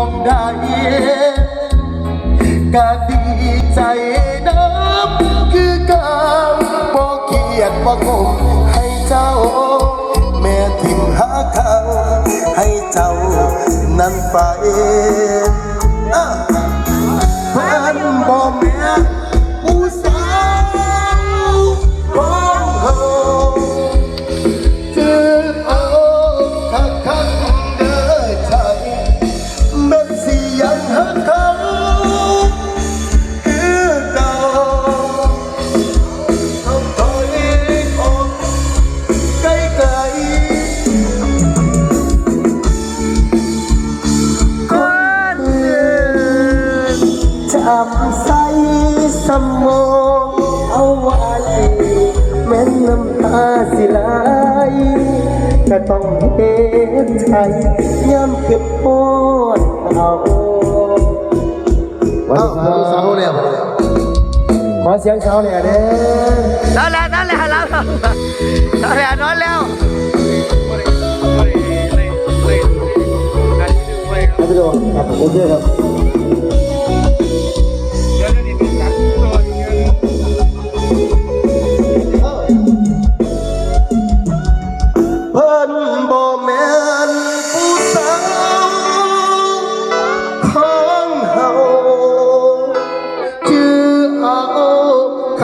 องได้ก็ดีใจน้ำคือก่าบอกเกียดบอกงมให้เจ้า แม่ทิมหาเขาให้เจ้านั้นไปอะเพื่อนบอกแม่ำใส่สมองเอาไว้แม้นน้ำตาสิไหลก็ต้องเห็นใจย้ำเก็บปวดเอาวันเสาร์เสาร์เนี่ยขอเสียงเช้าเนี่ยเด้นอนแล้วนอนแล้วนอนแล้วนอนแล้วครับพี่โดครับผมโอเคครับ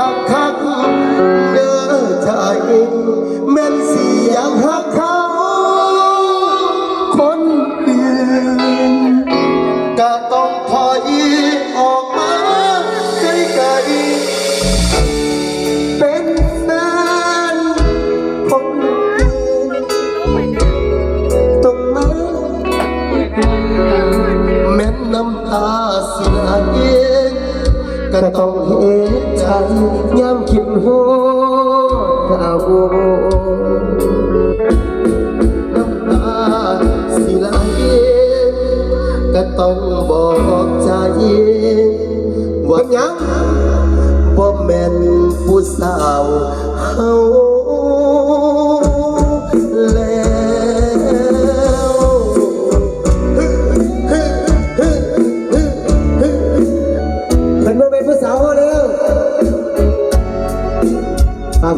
คักคักเด้อใจแม่นสิอยากหักเขาคนอื่นก็ต้องถอยออกมาไกลๆเป็นแฟนคนอื่นตรงนั้นแม้นน้ำตาเสิไหลก็ต้องเห็นใจ ยามคิดโหดเอาน้ำตาสิไหลก็ต้องบอกใจว่ายังบ่แม่นผู้สาวเฮา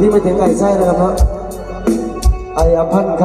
พี่ไม่ถึงไก่ไส้นะครับเนาะไอ้อพันธ์